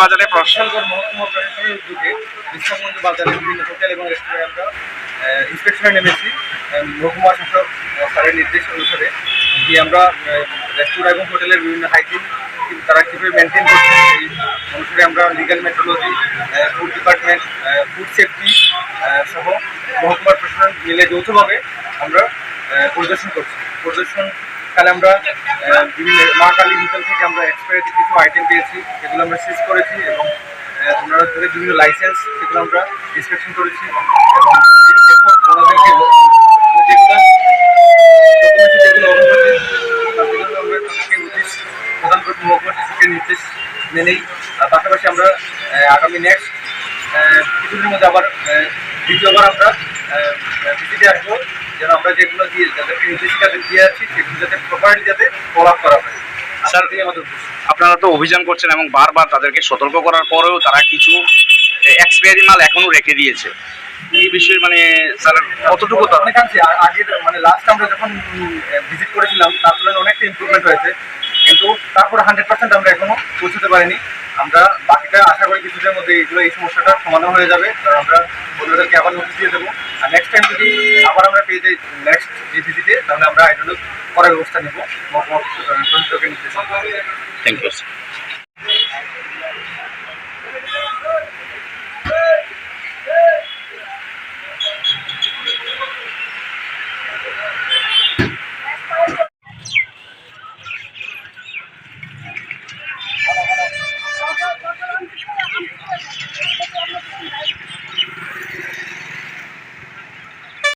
বাজারে প্রশাসনগর উদ্যোগে বিশ্বাসগঞ্জ বাজারে বিভিন্ন হোটেল এবং রেস্টুরেন্টে ইন্সপেকশনে নেমেছি। মহকুমা নির্দেশ অনুসারে যে আমরা রেস্টুরেন্ট এবং হোটেলের বিভিন্ন হাইজিন তারা কীভাবে মেনটেন করছে সেই অনুসারে আমরা legal metrology food department food safety সহ মহকুমার প্রশাসন মিলে যৌথভাবে আমরা পরিদর্শন করছি। পরিদর্শন কালে আমরা বিভিন্ন মা কালী হোটেল থেকে আমরা এক্সপায়ারি কিছু আইটেম পেয়েছি, যেগুলো আমরা সিজ করেছি এবং ওনারা থেকে বিভিন্ন লাইসেন্স সেগুলো আমরা ইন্সপেকশন করেছি এবং শাসকের নির্দেশ মেনেই। পাশাপাশি আমরা আগামী নেক্সট মধ্যে আবার দ্বিতীয়বার আমরা ভিজিটে আসব। যেন আমরা যেগুলো দিয়ে যাদেরকে নির্দেশিকা দিয়ে আছি সেগুলো যাতে প্রপারলি যাতে ফলো করা হয়। স্যার-। আপনারা তো অভিযান করছেন এবং বারবার তাদেরকে সতর্ক করার পরেও তারা কিছু এক্সপায়ারি মাল এখনও রেখে দিয়েছে। এই বিষয়ে মানে স্যার কতটুকু তা- অনেকাংশে আগের মানে লাস্ট আমরা যখন ভিজিট করেছিলাম তার তুলনায় অনেকটা ইম্প্রুভমেন্ট হয়েছে। কিন্তু তারপরে হান্ড্রেড পার্সেন্ট আমরা এখনও পৌঁছতে পারিনি। আমরা বাকিটা আশা করি কিছুদের মধ্যে এগুলো এই সমস্যাটা সমাধান হয়ে যাবে। কারণ আমরা ওদেরকে আবার নোটিশ দিয়ে দেবো। আর নেক্সট টাইম যদি আবার আমরা পেয়ে যাই নেক্সট যে ভিজিটে তাহলে আমরা আইডল করার ব্যবস্থা নেব। Thank you